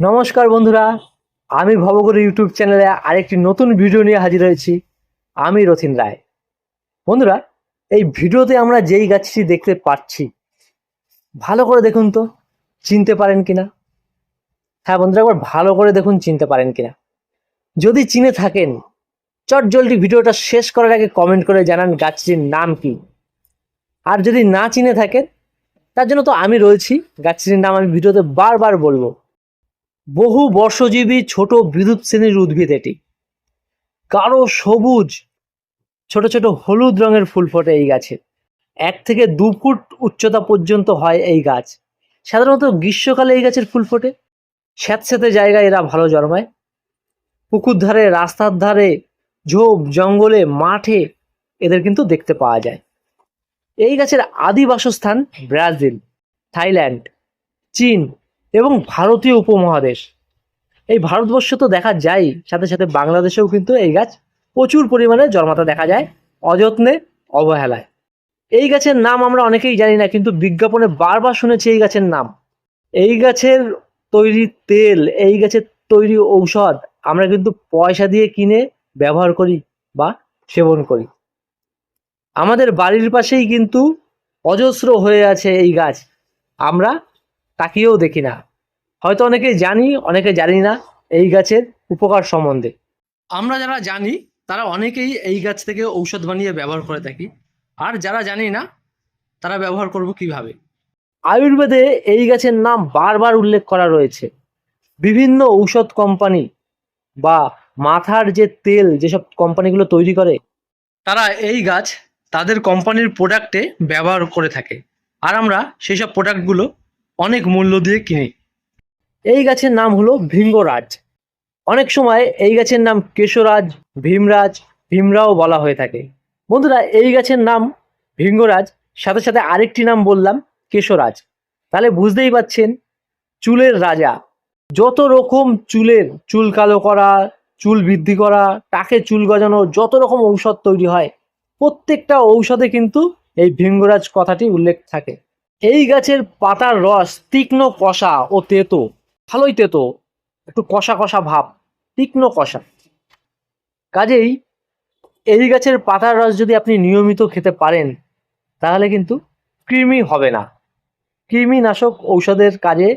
নমস্কার বন্ধুরা, আমি ভবগুরু ইউটিউব চ্যানেলে আরেকটি নতুন ভিডিও নিয়ে হাজির হয়েছি। আমি রথিন রায়। বন্ধুরা, এই ভিডিওতে আমরা যেই গাছটি দেখতে পাচ্ছি, ভালো করে দেখুন তো, চিনতে পারেন কিনা? হ্যাঁ বন্ধুরা, একবার ভালো করে দেখুন, চিনতে পারেন কিনা? যদি চিনে থাকেন, চট ভিডিওটা শেষ করার আগে কমেন্ট করে জানান গাছটির নাম কি। আর যদি না চিনে থাকেন, তার জন্য তো আমি রয়েছি, গাছটির নাম আমি ভিডিওতে বারবার বলব। বহু বর্ষজীবী ছোট বিদ্যুৎ শ্রেণির উদ্ভিদ এটি। কারও সবুজ, ছোট ছোট হলুদ রঙের ফুল ফোটে এই গাছে। এক থেকে দু ফুট উচ্চতা পর্যন্ত হয় এই গাছ। সাধারণত গ্রীষ্মকালে এই গাছের ফুল ফোটে। স্যাঁতস্যাঁতে জায়গায় এরা ভালো জন্মায়। পুকুর ধারে, রাস্তার ধারে, ঝোপ, জঙ্গলে, মাঠে এদের কিন্তু দেখতে পাওয়া যায়। এই গাছের আদি বাসস্থান ব্রাজিল, থাইল্যান্ড, চীন এবং ভারতীয় উপমহাদেশ। এই ভারতবর্ষ তো দেখা যায়, সাথে সাথে বাংলাদেশেও কিন্তু এই গাছ প্রচুর পরিমাণে জন্মাতে দেখা যায় অযত্নে, অবহেলায়। এই গাছের নাম আমরা অনেকেই জানি না, কিন্তু বিজ্ঞাপনে বারবার শুনেছি এই গাছের নাম। এই গাছের তৈরি তেল, এই গাছের তৈরি ঔষধ আমরা কিন্তু পয়সা দিয়ে কিনে ব্যবহার করি বা সেবন করি। আমাদের বাড়ির পাশেই কিন্তু অজস্র হয়ে আছে এই গাছ। আমরা তাকিয়েও দেখি না। হয়তো অনেকে জানি অনেকে জানি না এই গাছের উপকার সম্বন্ধে। আমরা যারা জানি, তারা অনেকেই এই গাছ থেকে ঔষধ বানিয়ে ব্যবহার করে থাকি। আর যারা জানি না, তারা ব্যবহার করব কীভাবে? আয়ুর্বেদে এই গাছের নাম বারবার উল্লেখ করা রয়েছে। বিভিন্ন ঔষধ কোম্পানি বা মাথার যে তেল যেসব কোম্পানিগুলো তৈরি করে, তারা এই গাছ তাদের কোম্পানির প্রোডাক্টে ব্যবহার করে থাকে। আর আমরা সেই সব প্রোডাক্টগুলো অনেক মূল্য দিয়ে কিনি। এই গাছের নাম হলো ভৃঙ্গরাজ অনেক সময় এই গাছের নাম কেশরাজ, ভীমরাজ, ভীমরাও বলা হয়ে থাকে। বন্ধুরা, এই গাছের নাম ভৃঙ্গরাজ সাথে সাথে আরেকটি নাম বললাম কেশরাজ। তাহলে বুঝতেই পাচ্ছেন, চুলের রাজা। যত রকম চুলের, চুল কালো করা, চুল বৃদ্ধি করা, টাকে চুল গজানো, যত রকম ঔষধ তৈরি হয়, প্রত্যেকটা ঔষধে কিন্তু এই ভৃঙ্গরাজ কথাটি উল্লেখ থাকে। এই গাছের পাতার রস তীক্ষ্ণ কষা ও তেতো। ভালোই তেতো। একটু কষা কষা ভাব, তীক্ষ্ণ কষা। কাজেই এই গাছের পাতার রস যদি আপনি নিয়মিত খেতে পারেন, তাহলে কিন্তু কৃমি হবে না। কৃমিনাশক ঔষধের কাজে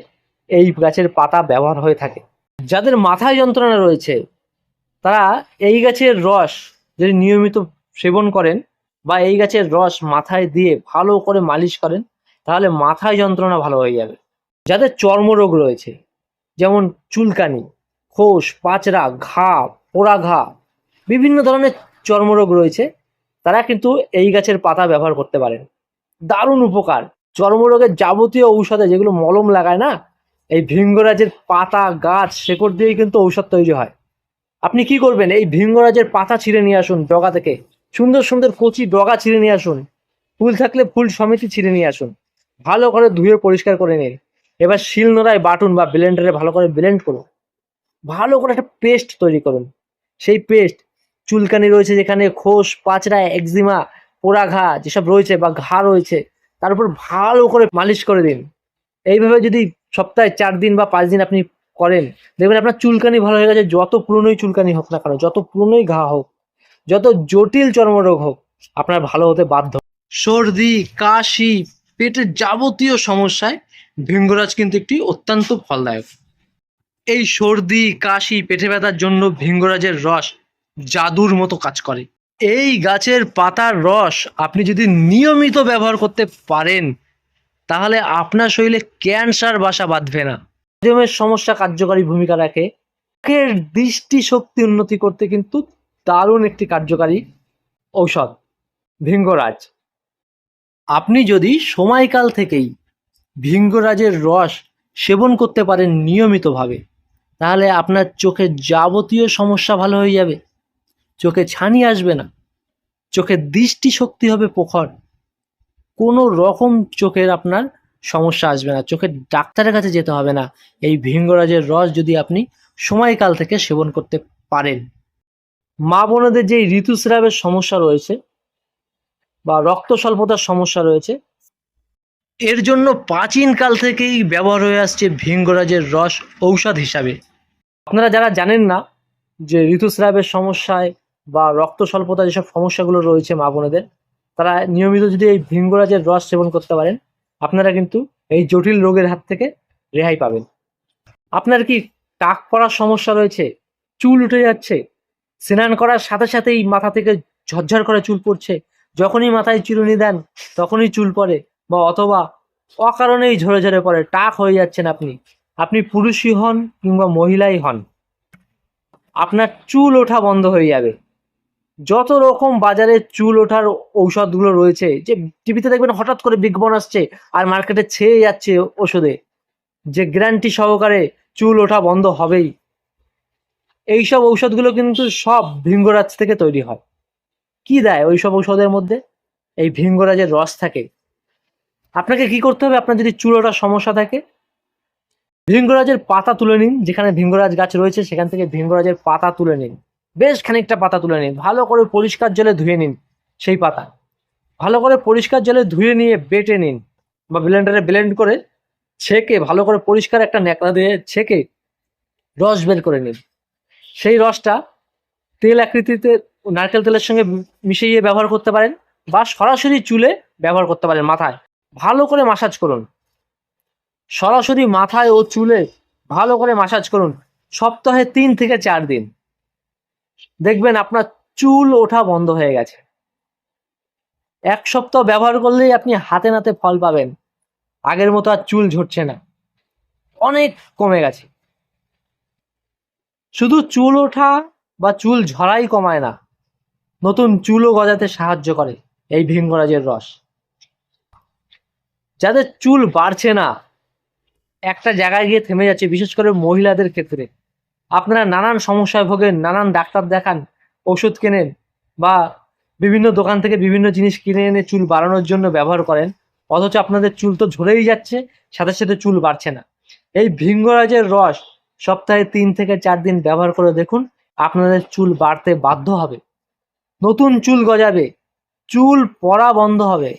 এই গাছের পাতা ব্যবহার হয়ে থাকে। যাদের মাথায় যন্ত্রণা রয়েছে, তারা এই গাছের রস যদি নিয়মিত সেবন করেন বা এই গাছের রস মাথায় দিয়ে ভালো করে মালিশ করেন তাহলে মাথায় যন্ত্রণা ভালো হয়ে যাবে। যাদের চর্মরোগ রয়েছে, যেমন চুলকানি, খোস পাচরা ঘা, পোড়া ঘা, বিভিন্ন ধরনের চর্মরোগ রয়েছে, তারা কিন্তু এই গাছের পাতা ব্যবহার করতে পারেন। দারুণ উপকার। চর্মরোগের যাবতীয় ঔষধে যেগুলো মলম লাগায় না, এই ভৃঙ্গরাজের পাতা, গাছ, শেকড় দিয়েই কিন্তু ঔষধ তৈরি হয়। আপনি কি করবেন? এই ভৃঙ্গরাজের পাতা ছিঁড়ে নিয়ে আসুন ডগা থেকে। সুন্দর সুন্দর কচি ডগা ছিঁড়ে নিয়ে আসুন। ফুল থাকলে ফুল সমিতি ছিঁড়ে নিয়ে আসুন। ভালো করে ধুয়ে পরিষ্কার করে নিন। এবার শিলনোড়ায় বাটুন বা ব্লেন্ডারে ভালো করে ব্লেন্ড করুন। ভালো করে একটা পেস্ট তৈরি করুন। সেই পেস্ট চুলকানি রয়েছে যেখানে খোস, পাচড়া একজিমা পোড়া ঘা যেসব রয়েছে বা ঘা রয়েছে, তার উপর ভালো করে মালিশ করে দিন। এইভাবে যদি সপ্তাহে চার দিন বা পাঁচ দিন আপনি করেন, দেখবেন আপনার চুলকানি ভালো হয়ে গেছে। যত পুরনোই চুলকানি হোক না কেন, যত পুরনোই ঘা হোক, যত জটিল চর্মরোগ হোক, আপনার ভালো হতে বাধ্য সর্দি, কাশি পেটের যাবতীয় সমস্যায় ভৃঙ্গরাজ কিন্তু একটি অত্যন্ত ফলদায়ক। এই সর্দি, কাশি, পেটে ব্যথার জন্য ভৃঙ্গরাজের রস জাদুর মতো কাজ করে। এই গাছের পাতার রস আপনি যদি নিয়মিত ব্যবহার করতে পারেন, তাহলে আপনার শরীরে ক্যান্সার বাসা বাঁধবে না। হজমের সমস্যা কার্যকারী ভূমিকা রাখে। চোখের দৃষ্টি শক্তি উন্নতি করতে কিন্তু দারুণ একটি কার্যকারী ঔষধ, ভৃঙ্গরাজ। আপনি যদি সময়কাল থেকেই ভিঙ্গরাজের রস সেবন করতে পারেন নিয়মিতভাবে, তাহলে আপনার চোখের যাবতীয় সমস্যা ভালো হয়ে যাবে। চোখে ছানি আসবে না। চোখের দৃষ্টি শক্তি হবে প্রখর। কোনো রকম চোখের আপনার সমস্যা আসবে না। চোখের ডাক্তারের কাছে যেতে হবে না। এই ভিঙ্গরাজের রস যদি আপনি সময়কাল থেকে সেবন করতে পারেন। মা বোনেদের যে ঋতুস্রাবের সমস্যা রয়েছে বা রক্ত স্বল্পতার সমস্যা রয়েছে। এর জন্য প্রাচীনকাল থেকেই ব্যবহার হয়ে আসছে ভিঙ্গরাজের রস ঔষধ হিসাবে। আপনারা যারা জানেন না যে ঋতুস্রাবের সমস্যায় বা রক্ত স্বল্পতা যেসব সমস্যাগুলো রয়েছে মা বোনেদের, তারা নিয়মিত যদি এই ভিঙ্গরাজের রস সেবন করতে পারেন, আপনারা কিন্তু এই জটিল রোগের হাত থেকে রেহাই পাবেন। আপনার কি টাক পড়ার সমস্যা রয়েছে? চুল উঠে যাচ্ছে? স্নান করার সাথে সাথেই মাথা থেকে ঝরঝর করে চুল পড়ছে? যখনই মাথায় চিরুনি দেন, তখনই চুল পড়ে বা অথবা অকারণেই ঝরে ঝরে পড়ে, টাক হয়ে যাচ্ছেন আপনি। আপনি পুরুষই হন কিংবা মহিলাই হন, আপনার চুল ওঠা বন্ধ হয়ে যাবে। যত রকম বাজারে চুল ওঠার ঔষধগুলো রয়েছে, যে টিভিতে দেখবেন হঠাৎ করে বিজ্ঞাপন আসছে আর মার্কেটে ছেয়ে যাচ্ছে ওষুধে, যে গ্যারান্টি সহকারে চুল ওঠা বন্ধ হবেই। এইসব ঔষধগুলো কিন্তু সব ভিঙ্গরাজ থেকে তৈরি হয়। কি দেয় ওইসব ঔষধের মধ্যে? এই ভিঙ্গরাজের রস থাকে। আপনাকে কি করতে হবে? আপনার যদি চুল ওঠার সমস্যা থাকে, ভিঙ্গরাজের পাতা তুলে নিন। যেখানে ভিঙ্গরাজ গাছ রয়েছে, সেখান থেকে ভিঙ্গরাজের পাতা তুলে নিন। বেশ খানিকটা পাতা তুলে নিন। ভালো করে পরিষ্কার জলে ধুয়ে নিন সেই পাতা। ভালো করে পরিষ্কার জলে ধুয়ে নিয়ে বেটে নিন বা ব্লেন্ডারে ব্লেন্ড করে ছেঁকে, ভালো করে পরিষ্কার একটা ন্যাকড়া দিয়ে ছেঁকে রস বের করে নিন। সেই রসটা তেল আকৃতিতে নারকেল তেলের সঙ্গে মিশিয়ে ব্যবহার করতে পারেন বা সরাসরি চুলে ব্যবহার করতে পারেন মাথায়। ভালো করে মাসাজ করুন। সরাসরি মাথায় ও চুলে ভালো করে মাসাজ করুন সপ্তাহে তিন থেকে চার দিন। দেখবেন আপনার চুল ওঠা বন্ধ হয়ে গেছে। এক সপ্তাহ ব্যবহার করলেই আপনি হাতে নাতে ফল পাবেন। আগের মতো আর চুল ঝরছে না। অনেক কমে গেছে। শুধু চুল ওঠা বা চুল ঝরাই কমায় না। নতুন চুলও গজাতে সাহায্য করে এই ভিঙ্গরাজের রস। যাদের চুল বাড়ছে না, একটা জায়গায় গিয়ে থেমে যাচ্ছে, বিশেষ করে মহিলাদের ক্ষেত্রে। আপনারা নানান সমস্যায় ভোগেন, নানান ডাক্তার দেখান, ওষুধ কেনেন, বা বিভিন্ন দোকান থেকে বিভিন্ন জিনিস কিনে এনে চুল বাড়ানোর জন্য ব্যবহার করেন, অথচ আপনাদের চুল তো ঝরেই যাচ্ছে, সাথে সাথে চুল বাড়ছে না। এই ভিঙ্গরাজের রস সপ্তাহে তিন থেকে চার দিন ব্যবহার করে দেখুন, আপনাদের চুল বাড়তে বাধ্য হবে। নতুন চুল গজাবে। চুল পড়া বন্ধ হবে।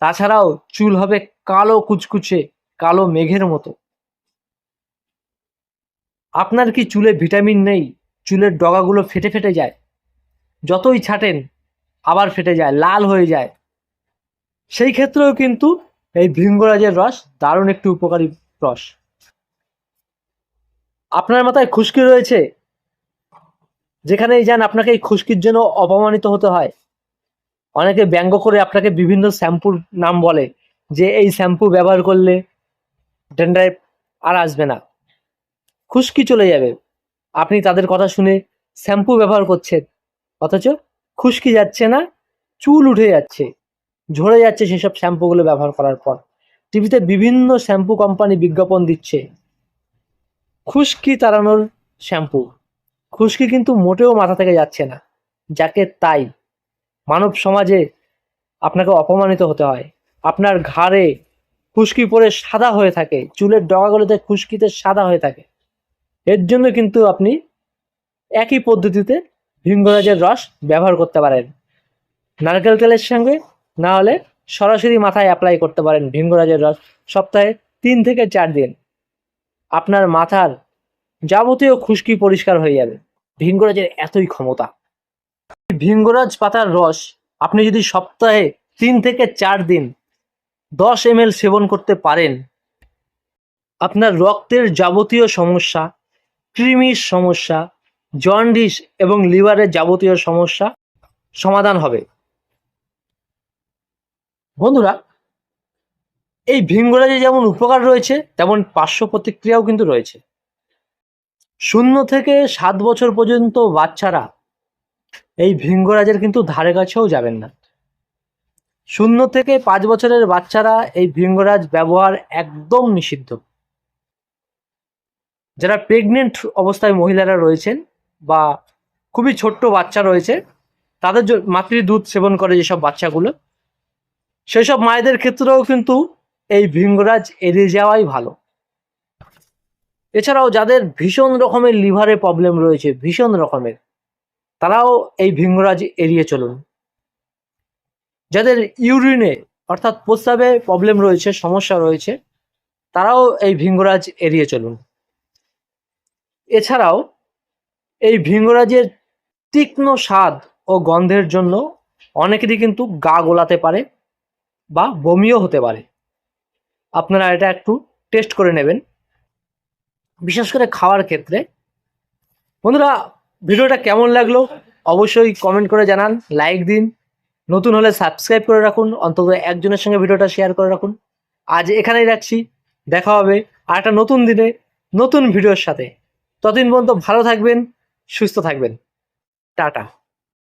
তাছাড়াও চুল হবে কালো কুচকুচে, কালো মেঘের মতো। আপনার কি চুলে ভিটামিন নেই? চুলের ডগাগুলো ফেটে ফেটে যায়। যতই ছাটেন, আবার ফেটে যায়, লাল হয়ে যায়। সেই ক্ষেত্রেও কিন্তু এই ভৃঙ্গরাজের রস দারুণ একটি উপকারী রস। আপনার মাথায় খুশকি রয়েছে? যেখানেই যান, আপনাকে এই খুশকির জন্য অপমানিত হতে হয়। অনেকে ব্যঙ্গ করে আপনাকে বিভিন্ন শ্যাম্পুর নাম বলে, যে এই শ্যাম্পু ব্যবহার করলে ডেন্ড্রাইভ আর আসবে না। খুশকি চলে যাবে। আপনি তাদের কথা শুনে শ্যাম্পু ব্যবহার করছেন, অথচ খুশকি যাচ্ছে না, চুল উঠে যাচ্ছে, ঝরে যাচ্ছে সেসব শ্যাম্পুগুলো ব্যবহার করার পর। টিভিতে বিভিন্ন শ্যাম্পু কোম্পানি বিজ্ঞাপন দিচ্ছে। খুশকি তাড়ানোর শ্যাম্পু। খুশকি কিন্তু মোটেও মাথা থেকে যাচ্ছে না, যাকে তাই মানব সমাজে আপনাকে অপমানিত হতে হয়। আপনার ঘাড়ে খুশকি পরে সাদা হয়ে থাকে, চুলের ডগাগুলোতে খুশকিতে সাদা হয়ে থাকে। এর জন্য কিন্তু আপনি একই পদ্ধতিতে ভিঙ্গরাজের রস ব্যবহার করতে পারেন। নারকেল তেলের সঙ্গে না হলে সরাসরি মাথায় অ্যাপ্লাই করতে পারেন ভিঙ্গরাজের রস সপ্তাহে তিন থেকে চার দিন। আপনার মাথার যাবতীয় খুশকি পরিষ্কার হয়ে যাবে। ভিঙ্গরাজের এতই ক্ষমতা। ভিঙ্গরাজ পাতার রস আপনি যদি সপ্তাহে তিন থেকে চার দিন দশ এম সেবন করতে পারেন, আপনার রক্তের যাবতীয় সমস্যা, কৃমির সমস্যা, জন্ডিস এবং লিভারের যাবতীয় সমস্যা সমাধান হবে। বন্ধুরা, এই ভিঙ্গরাজে যেমন উপকার রয়েছে, তেমন পার্শ্ব প্রতিক্রিয়াও কিন্তু রয়েছে। শূন্য থেকে সাত বছর পর্যন্ত বাচ্চারা এই ভিঙ্গরাজের কিন্তু ধারে কাছেও যাবেন না। শূন্য থেকে পাঁচ বছরের বাচ্চারা এই ভিঙ্গরাজ ব্যবহার একদম নিষিদ্ধ। যারা প্রেগনেন্ট অবস্থায় মহিলারা রয়েছেন বা খুবই ছোট্ট বাচ্চা রয়েছে, তাদের মাতৃ দুধ সেবন করে যেসব বাচ্চাগুলো, সেসব মায়েদের ক্ষেত্রেও কিন্তু এই ভিঙ্গরাজ এড়িয়ে যাওয়াই ভালো। এছাড়াও যাদের ভীষণ রকমের লিভারে প্রবলেম রয়েছে, ভীষণ রকমের, তারাও এই ভিঙ্গরাজ এড়িয়ে চলুন। যাদের ইউরিনে অর্থাৎ প্রস্রাবে প্রবলেম রয়েছে, সমস্যা রয়েছে, তারাও এই ভিঙ্গরাজ এড়িয়ে চলুন। এছাড়াও এই ভিঙ্গরাজের তীক্ষ্ণ স্বাদ ও গন্ধের জন্য অনেকেরই কিন্তু গা গোলাতে পারে বা বমিও হতে পারে। আপনারা এটা একটু টেস্ট করে নেবেন। বিশেষ করে খাওয়ার ক্ষেত্রে। বন্ধুরা, ভিডিওটা কেমন লাগল? অবশ্যই কমেন্ট করে জানান লাইক দিন। নতুন হলে সাবস্ক্রাইব করে রাখুন, অন্তত একজনের সঙ্গে ভিডিওটা শেয়ার করে রাখুন। আজ এখানেই রাখছি। দেখা হবে আর একটা নতুন দিনে, নতুন ভিডিওর সাথে। ততদিন পর্যন্ত ভালো থাকবেন, সুস্থ থাকবেন। টাটা।